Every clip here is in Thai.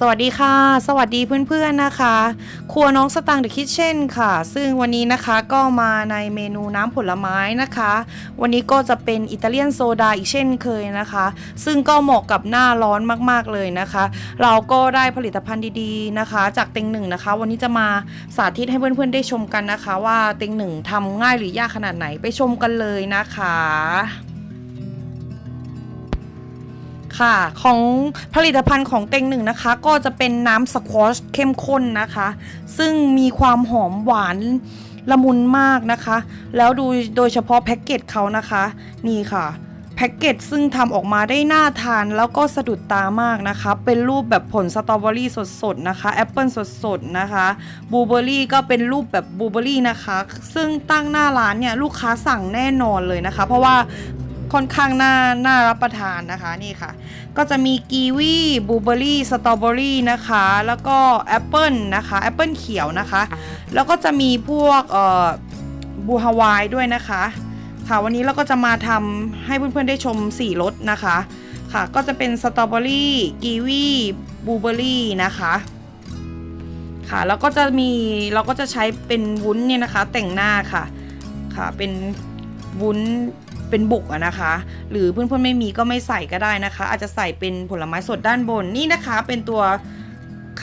สวัสดีค่ะ สวัสดีเพื่อนๆนะคะ ครัวน้องสตังค์เดอะคิทเช่นค่ะ ซึ่งวันนี้นะคะก็มาในเมนูน้ำผลไม้นะคะ วันนี้ก็จะเป็นอิตาเลียนโซดาอีกเช่นเคยนะคะ ซึ่งก็เหมาะกับหน้าร้อนมากๆเลยนะคะ เราก็ได้ผลิตภัณฑ์ดีๆนะคะ จากเต็งหนึ่งนะคะ วันนี้จะมาสาธิตให้เพื่อนๆได้ชมกันนะคะ ว่าเต็งหนึ่งทำง่ายหรือยากขนาดไหนไปชมกันเลยนะคะ ค่ะ ของผลิตภัณฑ์ของเต็งหนึ่งนะคะ ก็จะเป็นน้ำสควอชเข้มข้นนะคะ ซึ่งมีความหอมหวานละมุนมากนะคะ แล้วดูโดยเฉพาะแพ็กเกจเขานะคะ นี่ค่ะแพ็กเกจซึ่งทำออกมาได้น่าทานแล้วก็สะดุดตามากนะคะ เป็นรูปแบบผลสตรอเบอรี่สดๆนะคะแอปเปิลสดๆนะคะบลูเบอรี่ก็เป็นรูปแบบบลูเบอรี่นะคะ ซึ่งตั้งหน้าร้านเนี่ยลูกค้าสั่งแน่นอนเลยนะคะ เพราะว่า ค่อนข้างน่าน่ารับประทานนะคะนี่ค่ะ ก็จะมีกีวีบลูเบอรี่สตรอเบอรี่นะคะ แล้วก็แอปเปิลนะคะแอปเปิลเขียวนะคะ แล้วก็จะมีพวกเอ่อบูฮาวายด้วยนะคะ ค่ะวันนี้เราก็จะมาทำให้เพื่อนๆได้ชม 4รสนะคะ ค่ะก็จะเป็นสตรอเบอรี่กีวีบลูเบอรี่นะคะค่ะแล้วก็จะมีเราก็จะใช้เป็นวุ้นเนี่ยนะคะแต่งหน้าค่ะค่ะเป็นวุ้น เป็นบุกอะนะคะ หรือเพื่อนๆไม่มีก็ไม่ใส่ก็ได้นะคะ อาจจะใส่เป็นผลไม้สดด้านบนนี่นะคะ เป็นตัว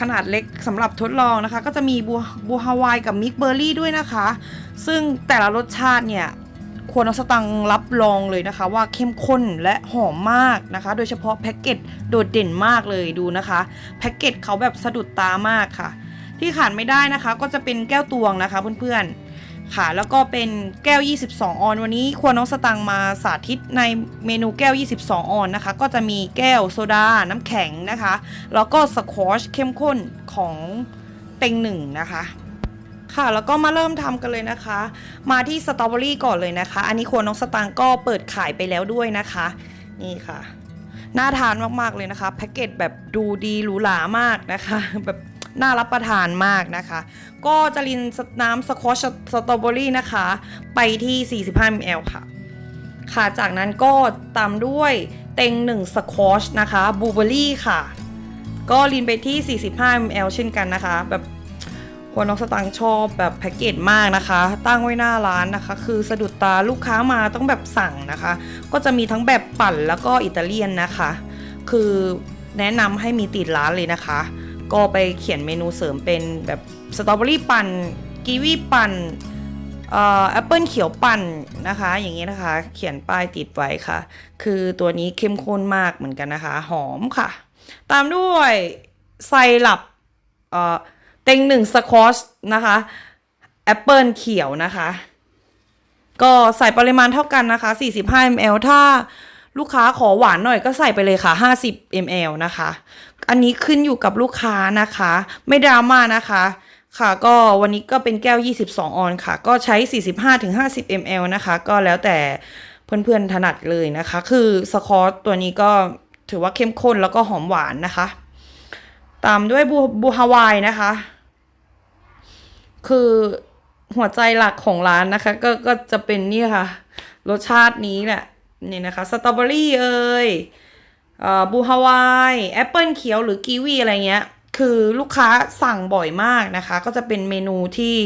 ขนาดเล็กสำหรับทดลองนะคะ ก็จะมีบัวบัวฮาวายกับมิกเบอร์รี่ด้วยนะคะ ซึ่งแต่ละรสชาติเนี่ยควรเอาสตังค์รับรองเลยนะคะ ว่าเข้มข้นและหอมมากนะคะ โดยเฉพาะแพ็กเกจโดดเด่นมากเลยดูนะคะ แพ็กเกจเขาแบบสะดุดตามากค่ะ ที่ขาดไม่ได้นะคะ ก็จะเป็นแก้วตวงนะคะเพื่อนๆ ค่ะ แล้วก็เป็นแก้ว 22 ออนวันนี้ครัวน้องสตังมาสาธิตในเมนูแก้ว 22 ออนนะคะ ก็จะมีแก้วโซดา น้ำแข็งนะคะ แล้วก็สควอชเข้มข้นของเต็งหนึ่งนะคะค่ะแล้วก็มาเริ่มทำกันเลยนะคะ มาที่สตรอเบอรี่ก่อนเลยนะคะ อันนี้ครัวน้องสตางก็เปิดขายไปแล้วด้วยนะคะ นี่ค่ะ น่าทานมากๆเลยนะคะ แพ็กเกจแบบดูดีหรูหรามากนะคะ แบบ น่ารับประทานมากนะคะ ก็จะรินน้ำสควอชสตรอเบอรี่นะคะ ไปที่ 45 ml ค่ะ ค่ะ จากนั้นก็ตามด้วยเต็งหนึ่งสควอชนะคะบลูเบอรี่ค่ะ ก็รินไปที่ 45 ml เช่นกันนะคะ แบบควรน้องสตางค์ชอบแบบแพ็กเกจมากนะคะ ตั้งไว้หน้าร้านนะคะ คือสะดุดตาลูกค้ามาต้องแบบสั่งนะคะ ก็จะมีทั้งแบบปั่นแล้วก็อิตาเลียนนะคะ คือแนะนำให้มีติดร้านเลยนะคะ ก็ไปเขียนเมนูเสริมเป็นแบบสตรอเบอรี่ปั่นกีวีปั่นเอ่อแอปเปิลเขียวปั่นนะคะ อย่างนี้นะคะ เขียนป้ายติดไว้ค่ะ คือตัวนี้เข้มข้นมากเหมือนกันนะคะ หอมค่ะ ตามด้วยไซรัปเอ่อเต็งหนึ่งสควอชนะคะแอปเปิลเขียวนะคะ ก็ใส่ปริมาณเท่ากันนะคะ 45 ml ถ้า ลูกค้าขอหวานหน่อยก็ใส่ไปเลยค่ะ 50 ml นะคะ อันนี้ขึ้นอยู่กับลูกค้านะคะ ไม่ดราม่านะคะ ค่ะ ก็วันนี้ก็เป็นแก้ว 22 ออนค่ะ ก็ใช้ 45-50 ml นะคะ ก็แล้วแต่เพื่อนๆถนัดเลยนะคะ คือสควอชตัวนี้ก็ถือว่าเข้มข้นแล้วก็หอมหวานนะคะ ตามด้วยบูบูฮาวายนะคะ คือหัวใจหลักของร้านนะคะ ก็ก็จะเป็นนี่ค่ะ รสชาตินี้แหละ นี่นะคะสตรอเบอรี่เอ่ยอบูฮาวายแอปเปิลเขียวหรือกีวีอะไรเงี้ย คือลูกค้าสั่งบ่อยมากนะคะ ก็จะเป็นเมนูที่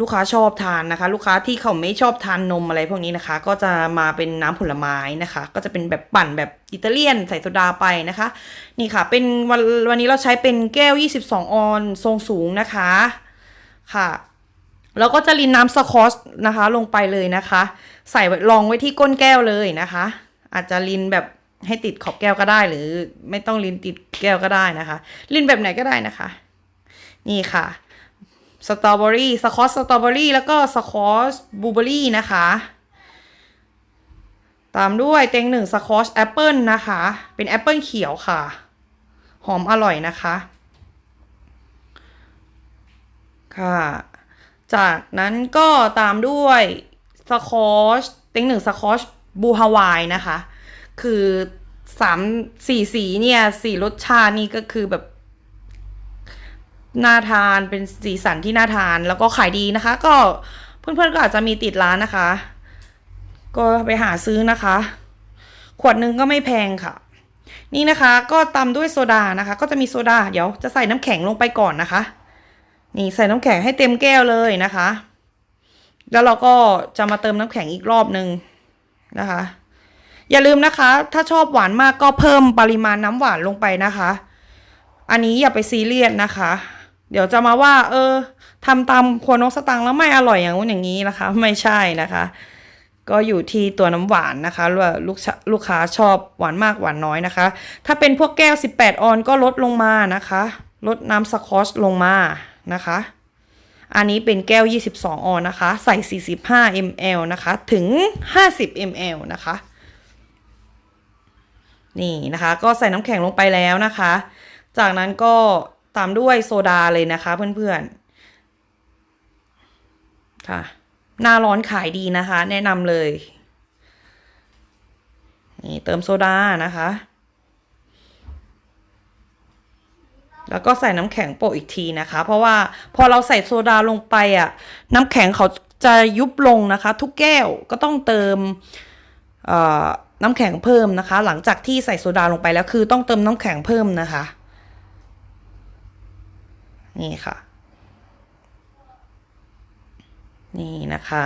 ลูกค้าชอบทานนะคะ ลูกค้าที่เขาไม่ชอบทานนมอะไรพวกนี้นะคะ ก็จะมาเป็นน้ำผลไม้นะคะ ก็จะเป็นแบบปั่นแบบอิตาเลียนใส่โซดาไปนะคะ นี่ค่ะ เป็นวันวันนี้เราใช้เป็นแก้ว 22 ออนทรงสูงนะคะค่ะ แล้วก็จะรินน้ำสคอชนะคะ ลงไปเลยนะคะ ใส่ไว้รองไว้ที่ก้นแก้วเลยนะคะ อาจจะรินแบบให้ติดขอบแก้วก็ได้หรือ ไม่ต้องรินติดแก้วก็ได้นะคะ รินแบบไหนก็ได้นะคะ นี่ค่ะสตรอเบอรี่สคอชสตรอเบอรี่แล้วก็สคอชบลูเบอรี่นะคะ ตามด้วยเต็งหนึ่งสคอชแอปเปิลนะคะ เป็นแอปเปิลเขียวค่ะ หอมอร่อยนะคะ ค่ะ จากนั้นก็ตามด้วยสคอชเต็งหนึ่งสคอชบูฮาวายนะคะ คือสามสี่สีเนี่ยสี่รสชาตินี่ก็คือแบบน่าทานเป็นสีสันที่น่าทานแล้วก็ขายดีนะคะ ก็เพื่อนๆก็อาจจะมีติดร้านนะคะ ก็ไปหาซื้อนะคะ ขวดหนึ่งก็ไม่แพงค่ะ นี่นะคะ ก็ตามด้วยโซดานะคะ ก็จะมีโซดาเดี๋ยวจะใส่น้ำแข็งลงไปก่อนนะคะ นี่ใส่น้ำแข็งให้เต็มแก้วเลยนะคะ แล้วเราก็จะมาเติมน้ำแข็งอีกรอบหนึ่งนะคะ อย่าลืมนะคะ ถ้าชอบหวานมากก็เพิ่มปริมาณน้ำหวานลงไปนะคะ อันนี้อย่าไปซีเรียสนะคะ เดี๋ยวจะมาว่า เออทำตามครัวนกสตังแล้วไม่อร่อยอย่างนู้นอย่างนี้นะคะ ไม่ใช่นะคะ ก็อยู่ที่ตัวน้ำหวานนะคะว่าลูกลูกค้าชอบหวานมากหวานน้อยนะคะ ถ้าเป็นพวกแก้ว 18 ออนก็ลดลงมานะคะ ลดน้ำสคอชลงมา นะคะ อันนี้เป็นแก้ว 22 ออนนะคะ ใส่ 45 ml นะคะ ถึง 50 ml นะคะ นี่นะคะ ก็ใส่น้ำแข็งลงไปแล้วนะคะ จากนั้นก็ตามด้วยโซดาเลยนะคะเพื่อนๆ ค่ะ หน้าร้อนขายดีนะคะ แนะนำเลย นี่เติมโซดานะคะ แล้วก็ใส่น้ำแข็งโปะอีกทีนะคะ เพราะว่าพอเราใส่โซดาลงไปอะ น้ำแข็งเขาจะยุบลงนะคะ ทุกแก้วก็ต้องเติมน้ำแข็งเพิ่มนะคะ หลังจากที่ใส่โซดาลงไปแล้วคือต้องเติมน้ำแข็งเพิ่มนะคะ นี่ค่ะ นี่นะคะ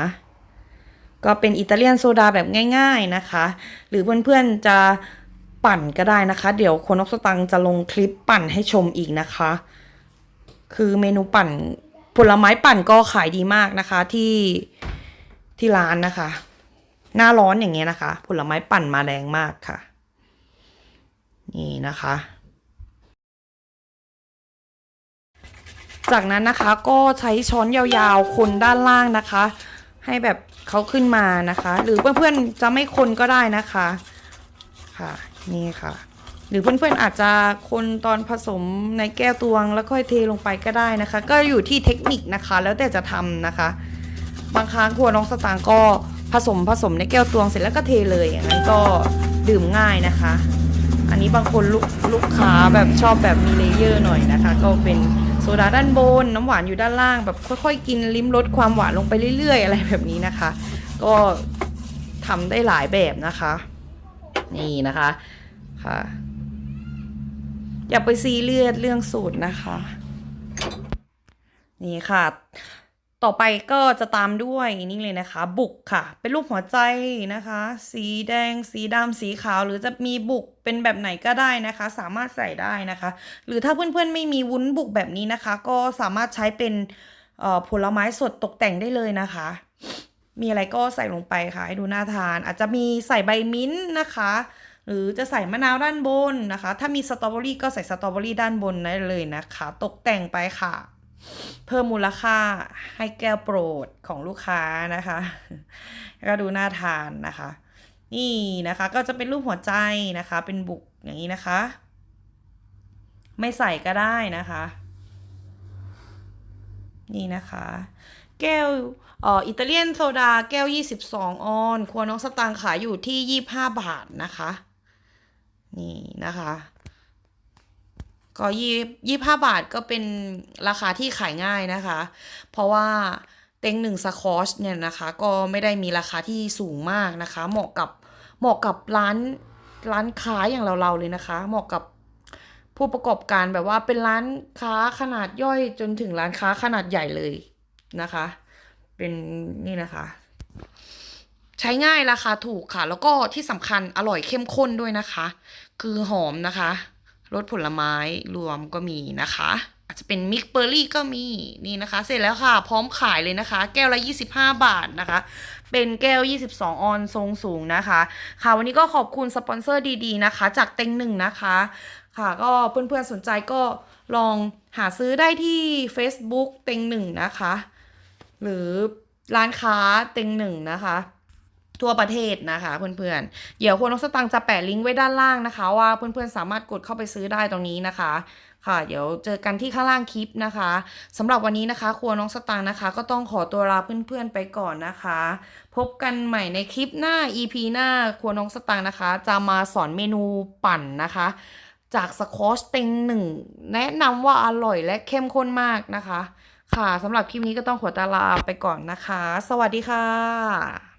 ก็เป็นอิตาเลียนโซดาแบบง่าย ๆนะคะ หรือเพื่อนๆจะ ปั่นก็ได้นะคะ เดี๋ยวคนนกสตังค์จะลงคลิปปั่นให้ชมอีกนะคะ คือเมนูปั่นผลไม้ปั่นก็ขายดีมากนะคะที่ที่ร้านนะคะ หน้าร้อนอย่างเงี้ยนะคะ ผลไม้ปั่นมาแรงมากค่ะ นี่นะคะ จากนั้นนะคะก็ใช้ช้อนยาวๆ คนด้านล่างนะคะ ให้แบบเขาขึ้นมานะคะ หรือเพื่อนๆจะไม่คนก็ได้นะคะ ค่ะ นี่ค่ะ หรือเพื่อนๆอาจจะคนตอนผสมในแก้วตวงแล้วค่อยเทลงไปก็ได้นะคะ ก็อยู่ที่เทคนิคนะคะ แล้วแต่จะทำนะคะ บางครั้งครัวน้องสตางค์ก็ผสมผสมในแก้วตวงเสร็จแล้วก็เทเลยอย่างนั้นก็ดื่มง่ายนะคะ อันนี้บางคนลูกลูกค้าแบบชอบแบบมีเลเยอร์หน่อยนะคะ ก็เป็นโซดาด้านบน น้ำหวานอยู่ด้านล่างแบบค่อยๆ กินลิ้มรสความหวานลงไปเรื่อยๆ อะไรแบบนี้นะคะ ก็ทำได้หลายแบบนะคะ นี่นะคะค่ะ อย่าไปซีเรียสเรื่องสูตรนะคะ นี่ค่ะ ต่อไปก็จะตามด้วยนี่เลยนะคะ บุกค่ะ เป็นรูปหัวใจนะคะ สีแดง สีดำสีขาว หรือจะมีบุกเป็นแบบไหนก็ได้นะคะ สามารถใส่ได้นะคะ หรือถ้าเพื่อนๆไม่มีวุ้นบุกแบบนี้นะคะ ก็สามารถใช้เป็นผลไม้สดตกแต่งได้เลยนะคะ มีอะไรก็ใส่ลงไปค่ะ ให้ดูน่าทาน อาจจะมีใส่ใบมิ้นท์นะคะ หรือจะใส่มะนาวด้านบนนะคะ ถ้ามีสตรอเบอรี่ก็ใส่สตรอเบอรี่ด้านบนได้เลยนะคะ ตกแต่งไปค่ะ เพิ่มมูลค่าให้แก้วโปรดของลูกค้านะคะก็ดูน่าทานนะคะ นี่นะคะก็จะเป็นรูปหัวใจนะคะ เป็นบุกอย่างนี้นะคะ ไม่ใส่ก็ได้นะคะ นี่นะคะ แก้วอิตาเลียนโซดาแก้ว 22 ออนครัวน้องสตางค์ขายอยู่ที่ 25 บาทนะคะ นี่นะคะ ก็ยี่ยี่ห้าบาทก็เป็นราคาที่ขายง่ายนะคะ เพราะว่าเต็งหนึ่งสคอชเนี่ยนะคะ ก็ไม่ได้มีราคาที่สูงมากนะคะ เหมาะกับเหมาะกับร้านร้านค้าอย่างเราๆเลยนะคะ เหมาะกับผู้ประกอบการแบบว่าเป็นร้านค้าขนาดย่อยจนถึงร้านค้าขนาดใหญ่เลย นะคะ เป็นนี่นะคะ ใช้ง่ายราคาถูกค่ะ แล้วก็ที่สำคัญอร่อยเข้มข้นด้วยนะคะ คือหอมนะคะรสผลไม้รวมก็มีนะคะ อาจจะเป็นมิกเบอร์รี่ก็มีนี่นะคะ เสร็จแล้วค่ะ พร้อมขายเลยนะคะ แก้วละ 25 บาทนะคะ เป็นแก้ว 22 ออนทรงสูงนะคะ ค่ะวันนี้ก็ขอบคุณสปอนเซอร์ดีๆนะคะ จากเต็งหนึ่งนะคะ ค่ะก็เพื่อนๆสนใจก็ลองหาซื้อได้ที่ Facebook เต็งหนึ่งนะคะ หรือร้านค้าเต็งหนึ่งนะคะทั่วประเทศนะคะเพื่อนๆ เดี๋ยวคนนกสตังค์จะแปะลิงก์ไว้ด้านล่างนะคะ ว่าเพื่อนๆสามารถกดเข้าไปซื้อได้ตรงนี้นะคะ ค่ะ เดี๋ยวเจอกันที่ข้างล่างคลิปนะคะสำหรับวันนี้นะคะ ครัวน้องสตังค์นะคะ ก็ต้องขอตัวลาเพื่อนๆไปก่อนนะคะ พบกันใหม่ในคลิปหน้า EP หน้าครัวน้องสตังค์นะคะ จะมาสอนเมนูปั่นนะคะ จากสคอชเต็งหนึ่งแนะนำว่าอร่อยและเข้มข้นมากนะคะ ค่ะสำหรับคลิปนี้ก็ต้องขอตาลาไปก่อนนะคะ สวัสดีค่ะ